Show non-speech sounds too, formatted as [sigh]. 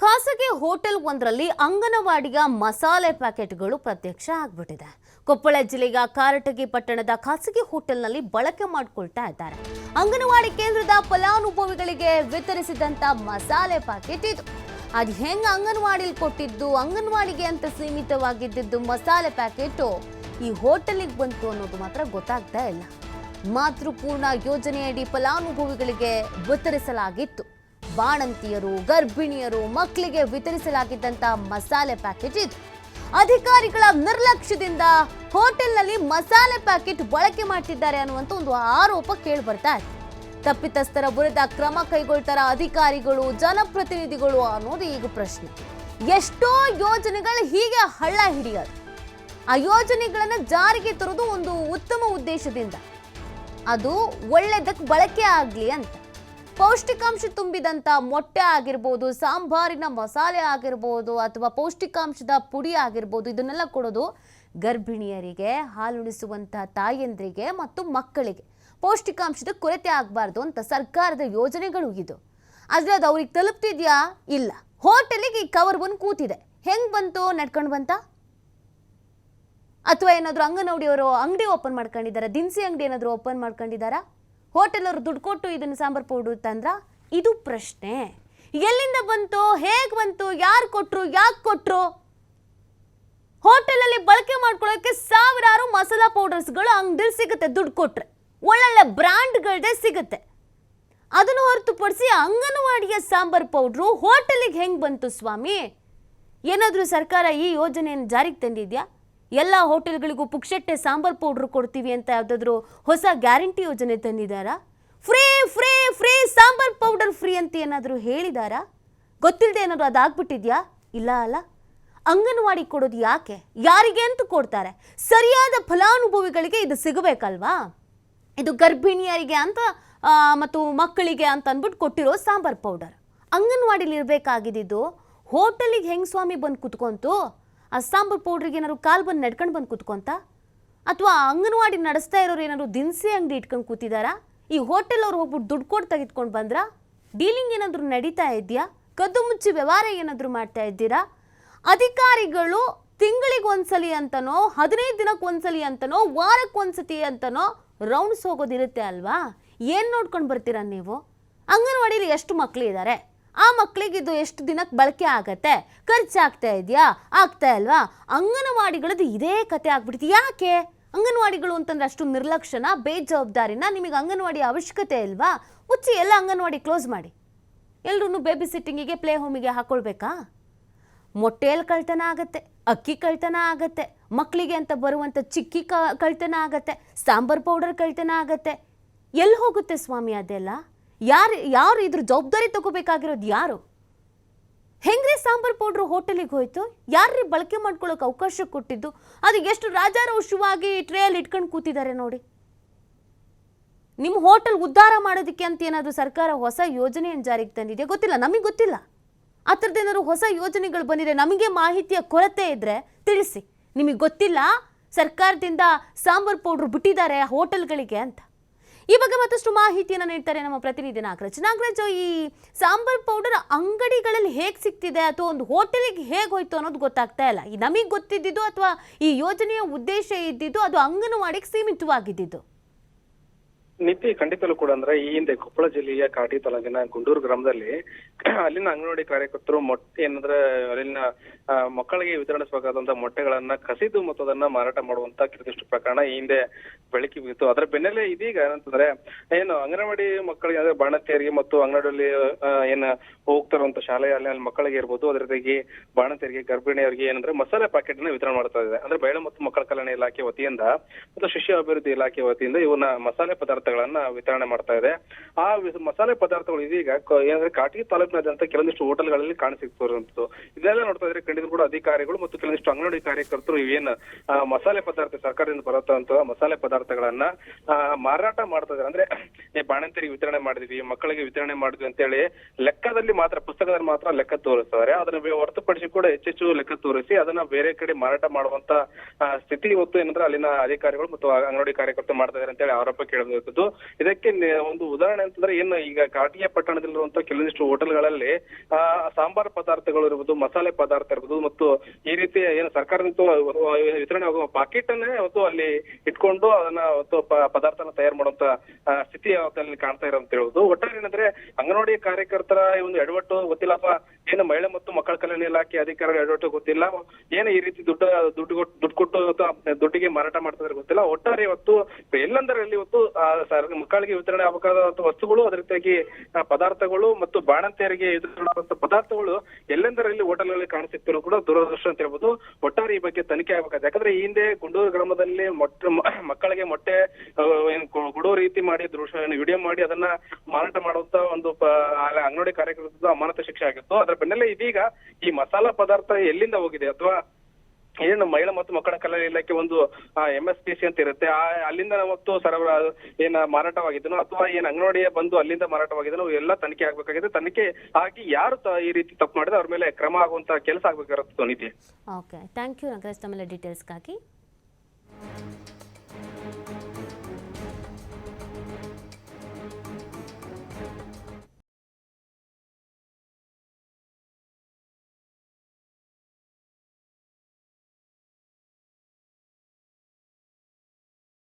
ಖಾಸಗಿ ಹೋಟೆಲ್ ಒಂದರಲ್ಲಿ ಅಂಗನವಾಡಿಯ ಮಸಾಲೆ ಪ್ಯಾಕೆಟ್ಗಳು ಪ್ರತ್ಯಕ್ಷ ಆಗ್ಬಿಟ್ಟಿದೆ. ಕೊಪ್ಪಳ ಜಿಲ್ಲೆಯ ಕಾರಟಗಿ ಪಟ್ಟಣದ ಖಾಸಗಿ ಹೋಟೆಲ್ನಲ್ಲಿ ಬಳಕೆ ಮಾಡಿಕೊಳ್ತಾ ಇದ್ದಾರೆ. ಅಂಗನವಾಡಿ ಕೇಂದ್ರದ ಫಲಾನುಭವಿಗಳಿಗೆ ವಿತರಿಸಿದಂತ ಮಸಾಲೆ ಪ್ಯಾಕೆಟ್ ಇದು. ಅದು ಹೆಂಗ್ ಅಂಗನವಾಡಿಲಿ ಕೊಟ್ಟಿದ್ದು, ಅಂಗನವಾಡಿಗೆ ಅಂತ ಸೀಮಿತವಾಗಿದ್ದಿದ್ದು ಮಸಾಲೆ ಪ್ಯಾಕೆಟು ಈ ಹೋಟೆಲಿಗೆ ಬಂತು ಅನ್ನೋದು ಮಾತ್ರ ಗೊತ್ತಾಗ್ತಾ ಇಲ್ಲ. ಮಾತೃಪೂರ್ಣ ಯೋಜನೆಯಡಿ ಫಲಾನುಭವಿಗಳಿಗೆ ವಿತರಿಸಲಾಗಿತ್ತು. ಬಾಣಂತಿಯರು, ಗರ್ಭಿಣಿಯರು, ಮಕ್ಕಳಿಗೆ ವಿತರಿಸಲಾಗಿದ್ದಂತ ಮಸಾಲೆ ಪ್ಯಾಕೆಟ್ ಇದು. ಅಧಿಕಾರಿಗಳ ನಿರ್ಲಕ್ಷ್ಯದಿಂದ ಹೋಟೆಲ್ನಲ್ಲಿ ಮಸಾಲೆ ಪ್ಯಾಕೆಟ್ ಬಳಕೆ ಮಾಡ್ತಿದ್ದಾರೆ ಅನ್ನುವಂತ ಒಂದು ಆರೋಪ ಕೇಳಿ ಬರ್ತಾ ಇದೆ. ತಪ್ಪಿತಸ್ಥರ ವಿರುದ್ಧ ಕ್ರಮ ಕೈಗೊಳ್ತಾರ ಅಧಿಕಾರಿಗಳು, ಜನಪ್ರತಿನಿಧಿಗಳು ಅನ್ನೋದು ಈಗ ಪ್ರಶ್ನೆ. ಎಷ್ಟೋ ಯೋಜನೆಗಳು ಹೀಗೆ ಹಳ್ಳ ಹಿಡಿಯೋದು. ಆ ಯೋಜನೆಗಳನ್ನು ಜಾರಿಗೆ ತರೋದು ಒಂದು ಉತ್ತಮ ಉದ್ದೇಶದಿಂದ. ಅದು ಒಳ್ಳೆದಕ್ಕೆ ಬಳಕೆ ಆಗಲಿ ಅಂತ. ಪೌಷ್ಟಿಕಾಂಶ ತುಂಬಿದಂಥ ಮೊಟ್ಟೆ ಆಗಿರ್ಬೋದು, ಸಾಂಬಾರಿನ ಮಸಾಲೆ ಆಗಿರ್ಬೋದು ಅಥವಾ ಪೌಷ್ಟಿಕಾಂಶದ ಪುಡಿ ಆಗಿರ್ಬೋದು, ಇದನ್ನೆಲ್ಲ ಕೊಡೋದು ಗರ್ಭಿಣಿಯರಿಗೆ ಹಾಲುಣಿಸುವಂತಹ ತಾಯಂದ್ರಿಗೆ ಮತ್ತು ಮಕ್ಕಳಿಗೆ. ಪೌಷ್ಟಿಕಾಂಶದ ಕೊರತೆ ಆಗಬಾರ್ದು ಅಂತ ಸರ್ಕಾರದ ಯೋಜನೆಗಳು ಇದು. ಆದರೆ ಅದು ಅವ್ರಿಗೆ ತಲುಪ್ತಿದ್ಯಾ? ಇಲ್ಲ. ಹೋಟೆಲಿಗೆ ಈ ಕವರ್ ಬಂದು ಕೂತಿದೆ. ಹೆಂಗ್ ಬಂತು? ನಡ್ಕೊಂಡು ಬಂತಾ? ಅಥವಾ ಏನಾದರೂ ಅಂಗನವಾಡಿಯವರು ಅಂಗಡಿ ಓಪನ್ ಮಾಡ್ಕೊಂಡಿದ್ದಾರಾ? ದಿನಸಿ ಅಂಗಡಿ ಏನಾದರೂ ಓಪನ್ ಮಾಡ್ಕೊಂಡಿದ್ದಾರಾ? ಹೋಟೆಲ್ ಅವರು ದುಡ್ಡು ಕೊಟ್ಟು ಇದನ್ನು ಸಾಂಬಾರು ಪೌಡ್ರು ತಂದ್ರ ಇದು ಪ್ರಶ್ನೆ. ಎಲ್ಲಿಂದ ಬಂತು, ಹೇಗೆ ಬಂತು, ಯಾರು ಕೊಟ್ಟರು ಯಾಕೆ ಕೊಟ್ಟರು ಹೋಟೆಲಲ್ಲಿ ಬಳಕೆ ಮಾಡ್ಕೊಳ್ಳೋಕ್ಕೆ ಸಾವಿರಾರು ಮಸಾಲಾ ಪೌಡರ್ಸ್ಗಳು ಅಂಗಡಿಲಿ ಸಿಗುತ್ತೆ ದುಡ್ಡು ಕೊಟ್ಟರೆ ಒಳ್ಳೊಳ್ಳೆ ಬ್ರ್ಯಾಂಡ್ಗಳದೇ ಸಿಗುತ್ತೆ. ಅದನ್ನು ಹೊರತುಪಡಿಸಿ ಅಂಗನವಾಡಿಯ ಸಾಂಬಾರು ಪೌಡ್ರು ಹೋಟೆಲಿಗೆ ಹೆಂಗೆ ಬಂತು ಸ್ವಾಮಿ? ಏನಾದರೂ ಸರ್ಕಾರ ಈ ಯೋಜನೆಯನ್ನು ಜಾರಿಗೆ ತಂದಿದ್ಯಾ? ಎಲ್ಲ ಹೋಟೆಲ್ಗಳಿಗೂ ಪುಕ್ಷಟ್ಟೆ ಸಾಂಬಾರ್ ಪೌಡ್ರ್ ಕೊಡ್ತೀವಿ ಅಂತ ಯಾವುದಾದ್ರೂ ಹೊಸ ಗ್ಯಾರಂಟಿ ಯೋಜನೆ ತಂದಿದ್ದಾರಾ? Free free free sambar powder free ಅಂತ ಏನಾದರೂ ಹೇಳಿದಾರಾ? ಗೊತ್ತಿಲ್ಲದೆ ಏನಾದರೂ ಅದಾಗ್ಬಿಟ್ಟಿದ್ಯಾ? ಇಲ್ಲ ಅಲ್ಲ? ಅಂಗನವಾಡಿ ಕೊಡೋದು ಯಾಕೆ? ಯಾರಿಗೆ ಅಂತ ಕೊಡ್ತಾರೆ. ಸರಿಯಾದ ಫಲಾನುಭವಿಗಳಿಗೆ ಇದು ಸಿಗಬೇಕಲ್ವಾ? ಇದು ಗರ್ಭಿಣಿಯರಿಗೆ ಅಂತ ಮತ್ತು ಮಕ್ಕಳಿಗೆ ಅಂತ ಅಂದ್ಬಿಟ್ಟು ಕೊಟ್ಟಿರೋ ಸಾಂಬಾರ್ ಪೌಡರ್. ಅಂಗನವಾಡಿಲಿ ಇರಬೇಕಾಗಿದ್ದು ಹೋಟೆಲಿಗೆ ಹೆಂಗ್ ಸ್ವಾಮಿ ಬಂದು ಕುತ್ಕೊಂತು? ಆ ಸಾಂಬಾರ್ ಪೌಡ್ರಿಗೆ ಏನಾದ್ರು ಕಾಲು ಬಂದು ನಡ್ಕೊಂಡು ಬಂದು ಕೂತ್ಕೊಂತ ಅಥವಾ ಅಂಗನವಾಡಿ ನಡೆಸ್ತಾ ಇರೋರು ಏನಾದ್ರು ದಿನಸಿ ಅಂಗಡಿ ಇಟ್ಕೊಂಡು ಕೂತಿದಾರಾ? ಈ ಹೋಟೆಲ್ ಅವ್ರು ಹೋಗ್ಬಿಟ್ಟು ದುಡ್ಡು ಕೊಟ್ಟು ತೆಗೆದುಕೊಂಡು ಬಂದ್ರಾ? ಡೀಲಿಂಗ್ ಏನಾದರೂ ನಡೀತಾ ಇದೆಯಾ? ಕದ್ದು ಮುಚ್ಚಿ ವ್ಯವಹಾರ ಏನಾದರೂ ಮಾಡ್ತಾ ಇದ್ದೀರಾ? ಅಧಿಕಾರಿಗಳು ತಿಂಗಳಿಗೆ ಒಂದ್ಸಲಿ ಅಂತನೋ, ಹದಿನೈದು ದಿನಕ್ಕೆ ಒಂದ್ಸಲಿ ಅಂತನೋ, ವಾರಕ್ಕೆ ಒಂದ್ಸತಿ ಅಂತನೋ ರೌಂಡ್ಸ್ ಹೋಗೋದಿರುತ್ತೆ ಅಲ್ವಾ? ಏನು ನೋಡ್ಕೊಂಡು ಬರ್ತೀರಾ ನೀವು? ಅಂಗನವಾಡಿಲಿ ಎಷ್ಟು ಮಕ್ಳು ಇದ್ದಾರೆ ಆ ಮಕ್ಕಳಿಗೆ ಇದು ಎಷ್ಟು ದಿನಕ್ಕೆ ಬಳಕೆ ಆಗತ್ತೆ? ಖರ್ಚಾಗ್ತಾ ಇದೆಯಾ? ಆಗ್ತಾ ಇಲ್ವಾ? ಅಂಗನವಾಡಿಗಳದ್ದು ಇದೇ ಕತೆ ಆಗ್ಬಿಡ್ತು. ಯಾಕೆ? ಅಂಗನವಾಡಿಗಳು ಅಂತಂದ್ರೆ ಅಷ್ಟು ನಿರ್ಲಕ್ಷ್ಯನ ಬೇಜವಾಬ್ದಾರಿನ ನಿಮಗೆ ಅಂಗನವಾಡಿ ಅವಶ್ಯಕತೆ ಇಲ್ವಾ? ಮುಚ್ಚಿ ಎಲ್ಲ ಅಂಗನವಾಡಿ ಕ್ಲೋಸ್ ಮಾಡಿ. ಎಲ್ಲರೂ ಬೇಬಿ ಸಿಟ್ಟಿಂಗಿಗೆ ಪ್ಲೇ ಹೋಮಿಗೆ ಹಾಕೊಳ್ಬೇಕಾ? ಮೊಟ್ಟೆಯಲ್ಲಿ ಕಳ್ತನ ಆಗತ್ತೆ, ಅಕ್ಕಿ ಕಳ್ತನ ಆಗತ್ತೆ ಮಕ್ಕಳಿಗೆ ಅಂತ ಬರುವಂಥ ಚಿಕ್ಕಿ ಕ, ಕಳ್ತನ ಆಗತ್ತೆ, ಸಾಂಬಾರ್ ಪೌಡರ್ ಕಳ್ತನ ಆಗತ್ತೆ. ಎಲ್ಲಿ ಹೋಗುತ್ತೆ ಸ್ವಾಮಿ ಅದೆಲ್ಲ? ಯಾರು ಯಾರು ಇದ್ರ ಜವಾಬ್ದಾರಿ ತಗೋಬೇಕಾಗಿರೋದು ಯಾರು? ಹೆಂಗ್ರಿ ಸಾಂಬಾರ್ ಪೌಡ್ರ್ ಹೋಟೆಲಿಗೆ ಹೋಯ್ತು? ಯಾರ್ರಿ ಬಳಕೆ ಮಾಡ್ಕೊಳ್ಳೋಕೆ ಅವಕಾಶ ಕೊಟ್ಟಿದ್ದು? ಅದು ಎಷ್ಟು ರಾಜಾರೋಷವಾಗಿ ಟ್ರೇಯಲ್ಲಿ ಇಟ್ಕೊಂಡು ಕೂತಿದ್ದಾರೆ ನೋಡಿ. ನಿಮ್ಮ ಹೋಟೆಲ್ ಉದ್ಧಾರ ಮಾಡೋದಕ್ಕೆ ಅಂತ ಏನಾದರೂ ಸರ್ಕಾರ ಹೊಸ ಯೋಜನೆಯನ್ನು ಜಾರಿಗೆ ತಂದಿದೆಯಾ? ಗೊತ್ತಿಲ್ಲ, ನಮಗೆ ಗೊತ್ತಿಲ್ಲ. ಆ ಏನಾದ್ರು ಹೊಸ ಯೋಜನೆಗಳು ಬಂದಿದೆ, ನಮಗೆ ಮಾಹಿತಿಯ ಕೊರತೆ ಇದ್ರೆ ತಿಳಿಸಿ. ನಿಮಗೆ ಗೊತ್ತಿಲ್ಲ ಸರ್ಕಾರದಿಂದ ಸಾಂಬಾರ್ ಪೌಡ್ರ್ ಬಿಟ್ಟಿದ್ದಾರೆ ಹೋಟೆಲ್ಗಳಿಗೆ ಅಂತ. ಈ ಬಗ್ಗೆ ಮತ್ತಷ್ಟು ಮಾಹಿತಿಯನ್ನು ನೀಡ್ತಾರೆ ನಮ್ಮ ಪ್ರತಿನಿಧಿ ನಾಗರಾಜ್ ನಾಗರಾಜ್ ಈ ಸಾಂಬಾರ್ ಪೌಡರ್ ಅಂಗಡಿಗಳಲ್ಲಿ ಹೇಗೆ ಸಿಗ್ತಿದೆ ಅಥವಾ ಒಂದು ಹೋಟೆಲಿಗೆ ಹೇಗೆ ಹೋಯ್ತು ಅನ್ನೋದು ಗೊತ್ತಾಗ್ತಾ ಇಲ್ಲ. ನಮಗೆ ಗೊತ್ತಿದ್ದಿದ್ದು ಅಥವಾ ಈ ಯೋಜನೆಯ ಉದ್ದೇಶ ಇದ್ದಿದ್ದು ಅದು ಅಂಗನವಾಡಿಗೆ ಸೀಮಿತವಾಗಿದ್ದಿದ್ದು? ನಿತ್ಯ ಖಂಡಿತಲೂ ಕೂಡ ಅಂದ್ರೆ ಈ ಹಿಂದೆ ಕೊಪ್ಪಳ ಜಿಲ್ಲೆಯ ಕಾಟಿ ತಾಲೂಕಿನ ಗುಂಡೂರು ಗ್ರಾಮದಲ್ಲಿ [clears throat] ಅಲ್ಲಿನ ಅಂಗನವಾಡಿ ಕಾರ್ಯಕರ್ತರು ಮೊಟ್ಟೆ ಏನಂದ್ರೆ ಅಲ್ಲಿನ ಮಕ್ಕಳಿಗೆ ವಿತರಣಿಸಬೇಕಾದಂತ ಮೊಟ್ಟೆಗಳನ್ನ ಕಸಿದು ಮತ್ತು ಅದನ್ನ ಮಾರಾಟ ಮಾಡುವಂತ ಕಿರುದಷ್ಟು ಪ್ರಕರಣ ಈ ಹಿಂದೆ ಬೆಳಕಿ ಬಿತ್ತು ಅದರ ಬೆನ್ನಲ್ಲೇ ಇದೀಗ ಏನಂತಂದ್ರೆ, ಏನು ಅಂಗನವಾಡಿ ಮಕ್ಕಳಿಗೆ ಅಂದ್ರೆ ಬಾಣತಿಯರಿಗೆ ಮತ್ತು ಅಂಗನವಾಡಿಯಲ್ಲಿ ಏನ ಹೋಗ್ತಾರಂತ ಶಾಲೆಯ ಅಲ್ಲಿ ಮಕ್ಕಳಿಗೆ ಇರ್ಬೋದು. ಅದ್ರ ಜೊತೆಗೆ ಬಾಣತಿಯರಿಗೆ ಗರ್ಭಿಣಿಯವರಿಗೆ ಏನಂದ್ರೆ ಮಸಾಲೆ ಪ್ಯಾಕೆಟ್ನ ವಿತರಣೆ ಮಾಡ್ತಾ ಇದೆ ಅಂದ್ರೆ ಬಯಲು ಮತ್ತು ಮಕ್ಕಳ ಕಲ್ಯಾಣ ಇಲಾಖೆ ವತಿಯಿಂದ ಮತ್ತು ಶಿಶು ಅಭಿವೃದ್ಧಿ ಇಲಾಖೆ ವತಿಯಿಂದ ಇವನ್ನ ಮಸಾಲೆ ಪದಾರ್ಥಗಳನ್ನ ವಿತರಣೆ ಮಾಡ್ತಾ ಇದೆ. ಆ ಮಸಾಲೆ ಪದಾರ್ಥಗಳು ಇದೀಗ ಏನಂದ್ರೆ ಕಾಟಗಿ ತಾಲೂಕಿನಾದ್ಯಂತ ಕೆಲವೊಂದಿಷ್ಟು ಹೋಟೆಲ್ಗಳಲ್ಲಿ ಕಾಣಸಿಗ್ತಿರುವಂತದ್ದು ಇದೆಲ್ಲ ನೋಡ್ತಾ ಇದ್ರೆ ಖಂಡಿತ ಕೂಡ ಅಧಿಕಾರಿಗಳು ಮತ್ತು ಕೆಲವೊಂದಿಷ್ಟು ಅಂಗನವಾಡಿ ಕಾರ್ಯಕರ್ತರು ಆ, ಮಸಾಲೆ ಪದಾರ್ಥ ಸರ್ಕಾರದಿಂದ ಬರುತ್ತಂತ ಮಸಾಲೆ ಪದಾರ್ಥಗಳನ್ನ ಮಾರಾಟ ಮಾಡ್ತಾ ಇದಾರೆ ಅಂದ್ರೆ ಏ, ಬಾಣಂತಿಯರಿಗೆ ವಿತರಣೆ ಮಾಡಿದ್ವಿ ಮಕ್ಕಳಿಗೆ ವಿತರಣೆ ಮಾಡಿದ್ವಿ ಅಂತ ಹೇಳಿ ಲೆಕ್ಕದಲ್ಲಿ ಮಾತ್ರ ಪುಸ್ತಕದಲ್ಲಿ ಮಾತ್ರ ಲೆಕ್ಕ ತೋರಿಸ್ತಾರೆ. ಅದನ್ನ ಹೊರತುಪಡಿಸಿ ಕೂಡ ಹೆಚ್ಚೆಚ್ಚು ಲೆಕ್ಕ ತೋರಿಸಿ ಅದನ್ನ ಬೇರೆ ಕಡೆ ಮಾರಾಟ ಮಾಡುವಂತ ಸ್ಥಿತಿ ಇವತ್ತು ಏನಂದ್ರೆ ಅಲ್ಲಿನ ಅಧಿಕಾರಿಗಳು ಮತ್ತು ಅಂಗನವಾಡಿ ಕಾರ್ಯಕರ್ತರು ಮಾಡ್ತಾ ಇದಾರೆ ಅಂತೇಳಿ ಆರೋಪ ಕೇಳಬಹುದು ಇದಕ್ಕೆ ಒಂದು ಉದಾಹರಣೆ ಅಂತಂದ್ರೆ ಏನು, ಈಗ ಕಾಟಿಯ ಪಟ್ಟಣದಲ್ಲಿರುವಂತಹ ಕೆಲವೊಂದಿಷ್ಟು ಹೋಟೆಲ್ಗಳಲ್ಲಿ, ಆ, ಸಾಂಬಾರ್ ಪದಾರ್ಥಗಳು ಇರ್ಬೋದು, ಮಸಾಲೆ ಪದಾರ್ಥ ಇರ್ಬೋದು, ಮತ್ತು ಈ ರೀತಿ ಏನು ಸರ್ಕಾರದಿಂದ ವಿತರಣೆ ಆಗುವ ಪಾಕೆಟ್ ಅನ್ನೇ ಅವತ್ತು ಅಲ್ಲಿ ಇಟ್ಕೊಂಡು ಅದನ್ನ ಅವತ್ತು ಪದಾರ್ಥನ ತಯಾರು ಮಾಡುವಂತ ಸ್ಥಿತಿ ಅವತ್ತಲ್ಲಿ ಕಾಣ್ತಾ ಇರೋ ಅಂತ ಹೇಳುದು ಒಟ್ಟಾರೆ ಏನಂದ್ರೆ, ಅಂಗನವಾಡಿ ಕಾರ್ಯಕರ್ತರ ಒಂದು ಎಡವಟ್ಟು, ಗೊತ್ತಿಲ್ಲಪ್ಪ ಏನು ಮಹಿಳೆ ಮತ್ತು ಮಕ್ಕಳ ಕಲ್ಯಾಣ ಇಲಾಖೆ ಅಧಿಕಾರಿಗಳು ಎಡವಟ್ಟು ಗೊತ್ತಿಲ್ಲ. ಏನು ಈ ರೀತಿ ದುಡ್ಡು ದುಡ್ಡು ದುಡ್ಡು ಕೊಟ್ಟು ದುಡ್ಡಿಗೆ ಮಾರಾಟ ಮಾಡ್ತಿದ್ರೆ ಗೊತ್ತಿಲ್ಲ. ಒಟ್ಟಾರೆ ಇವತ್ತು ಎಲ್ಲಂದರಲ್ಲಿ ಇವತ್ತು ಮಕ್ಕಳಿಗೆ ವಿತರಣೆ ಆಗಬೇಕಾದ ವಸ್ತುಗಳು ಅದೇ ರೀತಿಯಾಗಿ ಪದಾರ್ಥಗಳು ಮತ್ತು ಬಾಣಂತಿಯರಿಗೆ ವಿತರಣೆ ಪದಾರ್ಥಗಳು ಎಲ್ಲೆಂದರಲ್ಲಿ ಹೋಟೆಲ್ಗಳಲ್ಲಿ ಕಾಣಿಸುತ್ತಿರೋ ಕೂಡ ದುರದೃಷ್ಟ ಅಂತ ಹೇಳ್ಬೋದು. ಒಟ್ಟಾರೆ ಈ ಬಗ್ಗೆ ತನಿಖೆ ಆಗಬೇಕಾಗಿದೆ ಯಾಕಂದ್ರೆ ಈ ಹಿಂದೆ ಗುಂಡೂರು ಗ್ರಾಮದಲ್ಲಿ ಮೊಟ್ಟೆ ಮಕ್ಕಳಿಗೆ ಮೊಟ್ಟೆ ಕೊಡೋ ರೀತಿ ಮಾಡಿ, ದೃಶ್ಯ ವಿಡಿಯೋ ಮಾಡಿ ಅದನ್ನ ಮಾರಾಟ ಮಾಡುವಂತ ಒಂದು ಅಂಗನವಾಡಿ ಕಾರ್ಯಕರ್ತದ ಅಮಾನತ ಶಿಕ್ಷೆ ಆಗಿತ್ತು. ಅದರ ಬೆನ್ನಲ್ಲೇ ಇದೀಗ ಈ ಮಸಾಲಾ ಪದಾರ್ಥ ಎಲ್ಲಿಂದ ಹೋಗಿದೆ? ಅಥವಾ ಏನು ಮಹಿಳಾ ಮತ್ತು ಮಕ್ಕಳ ಕಲ್ಯಾಣ ಇಲಾಖೆ ಒಂದು ಎಂ ಎಸ್ ಪಿ ಸಿ ಅಂತ ಇರುತ್ತೆ. ಆ, ಅಲ್ಲಿಂದ ಮತ್ತು ಸರಬರಾಜು ಏನ ಮಾರಾಟವಾಗಿದ್ದನೋ ಅಥವಾ ಏನ್ ಅಂಗನವಾಡಿಯ ಬಂದು ಅಲ್ಲಿಂದ ಮಾರಾಟವಾಗಿದ್ದನು ಎಲ್ಲ ತನಿಖೆ ಆಗ್ಬೇಕಾಗಿದೆ. ತನಿಖೆ ಆಗಿ ಯಾರು ಈ ರೀತಿ ತಪ್ಪು ಮಾಡಿದ್ರೆ ಅವ್ರ ಮೇಲೆ ಕ್ರಮ ಆಗುವಂತ ಕೆಲಸ ಆಗ್ಬೇಕಾಗಿರುತ್ತೆ ನೀತಿ ಓಕೆ ಥ್ಯಾಂಕ್ ಯು ಡೀಟೇಲ್ಸ್ಗಾಗಿ